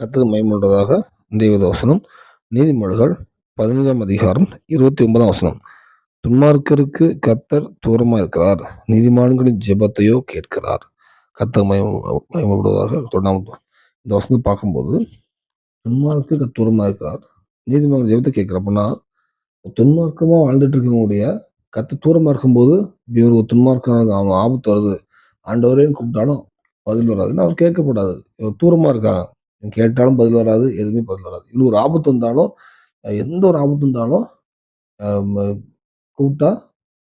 கத்துக்கு மகிமையுண்டதாக தெய்வத வசனம். நீதிமொழிகள் பதினைந்தாம் அதிகாரம் இருபத்தி ஒன்பதாம் வசனம். துன்மார்க்கருக்கு கத்தர் தூரமா இருக்கிறார். நீதிமான்களின் ஜெபத்தையோ கேட்கிறார். கர்த்தர் மயம் மயமப்படுவதாக தொடர்ந்து இந்த வசனம் பார்க்கும்போது துன்மார்க்கு தூரமா இருக்கிறார். நீதிமன்ற ஜெபத்தை கேட்குறப்பன்னா அப்படின்னா துன்மார்க்கமா வாழ்ந்துட்டு இருக்கவங்களுடைய கத்து தூரமாக இருக்கும்போது இவருக்கு துன்மார்க்கம் அவங்க ஆபத்து வருது. ஆண்டவரேன்னு கூப்பிட்டாலும் பதில் வராதுன்னு அவர் கேட்கப்படாது. இவர் தூரமாக இருக்காங்க. கேட்டாலும் பதில் வராது எதுவுமே பதில் வராது. இன்னும் ஒரு ஆபத்து வந்தாலும் எந்த ஒரு ஆபத்து வந்தாலும் கூப்பிட்டா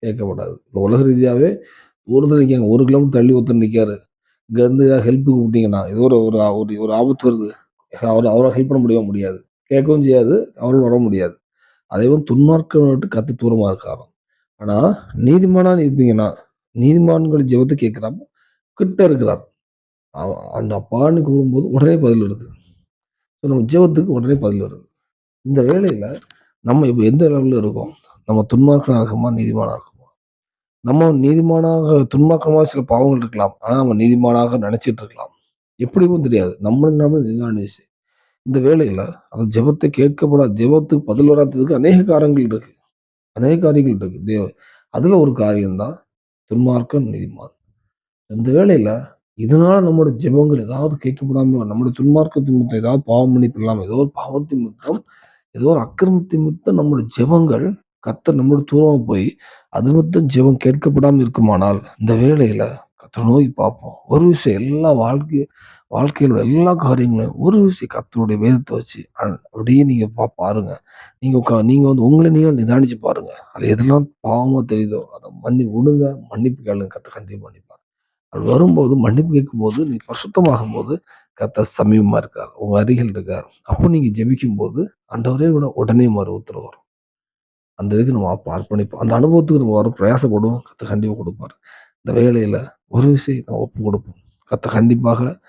கேட்கப்படாது இப்போ உலக ரீதியாகவே ஒருத்தர் நிற்காங்க ஒரு கிலோமீட்டர் தள்ளி ஒருத்தர் நிற்காரு இங்கேருந்து ஏதாவது ஹெல்ப்பு கூப்பிட்டீங்கன்னா ஏதோ ஒரு ஒரு ஒரு ஒரு ஆபத்து வருது. அவர் அவரால் ஹெல்ப் பண்ண முடியவே? முடியாது. கேட்கவும் செய்யாது அவரும் வர முடியாது. அதே போல் துன்மார்க்கம் கத்து தூரமாக இருக்காரு ஆனால் நீதிமானா இருப்பீங்கன்னா நீதிமான்கள் ஜெபத்தை கேட்குறாப்ப கிட்ட இருக்கிறார். அவ- அந்த அப்பான்னு கூப்பிடும்போது உடனே பதில் வருது. ஸோ நம்ம ஜெபத்துக்கு உடனே பதில் வருது. இந்த வேலையில் நம்ம இப்போ எந்த லெவலில் இருக்கோம்? நம்ம துன்மார்க்கனா இருக்குமா நீதிமானா இருக்குமா நம்ம நீதிமானாக துன்மார்க்கமாக சில பாவங்கள் இருக்கலாம். ஆனால் நம்ம நீதிமானாக நினச்சிட்டு இருக்கலாம். எப்படியும் தெரியாது. நம்மள நம்ம நிதானிச்சு இந்த வேலையில் அந்த ஜெபத்தை கேட்கப்படாத ஜெபத்துக்கு பதில் வராததுக்கு அநேக காரணங்கள் இருக்கு. அநேக காரியங்கள் இருக்கு. தேவ அதுல ஒரு காரியம்தான் துன்மார்க்கம் நீதிமான். இந்த வேளையில இதனால நம்மளோட ஜெபங்கள் ஏதாவது கேட்கப்படாமல் நம்மளோட துன்மார்க்கத்தின் நிமித்தம் ஏதாவது பாவம் மன்னிப்பு ஏதோ ஒரு பாவத்தின் நிமித்தம் ஏதோ ஒரு அக்கிரமத்தின் நிமித்தம் நம்மளோட ஜெபங்கள் கத்தர் நம்மளோட தூரமாக போய் அது மொத்தம் ஜெபம் கேட்கப்படாமல் இருக்குமானால் இந்த வேலையில் கத்தரை நோக்கி பார்ப்போம். ஒரு விஷயம் எல்லா வாழ்க்கை வாழ்க்கையில எல்லா காரியங்களும் ஒரு விஷயம் கத்தருடைய வேதத்தை வச்சு அப்படியே நீங்கள் பா- பாருங்க. நீங்கள் உட்கா நீங்கள் வந்து உங்களை நீங்கள் நிதானிச்சு பாருங்க. அது எதெல்லாம் பாவமாக தெரியுதோ அதை மன்னி விடுங்க மன்னிப்பு கேளுங்க. கத்தை கண்டிப்பாக மன்னிப்பாங்க வரும்போது மன்னிப்பு கேட்கும்போது நீ பரிசுத்தமாகும் போது கத்த சமீபமாக இருக்கார். உங்க அருகில் இருக்கார். அப்போ நீங்க ஜெபிக்கும் போது ஆண்டவரே கூட உடனே மறு உத்தரவு வரும். அந்த இதுக்கு நம்ம அர்ப்பணிப்போம். அந்த அனுபவத்துக்கு நம்ம வர பிரயாசப்படுவோம். கத்த கண்டிப்பாக கொடுப்பாரு. இந்த வேலையில ஒரு விஷயம் நம்ம ஒப்பு கொடுப்போம். கத்த கண்டிப்பாக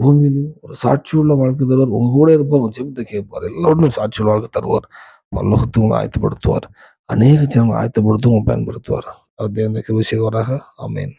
பூமியிலும் ஒரு சாட்சியுள்ள வாழ்க்கை தருவார். உங்க கூட இருப்பார் உங்க ஜெபத்தை கேட்பார். எல்லாருமே சாட்சியுள்ள வாழ்க்கை தருவார். பல்லோகத்துக்கு உங்களை ஆயத்தப்படுத்துவார். அநேக ஜனங்களை ஆயத்தப்படுத்தும் பயன்படுத்துவார். அவர் தேவந்த கிருபை செய்வாராக. ஆமென்.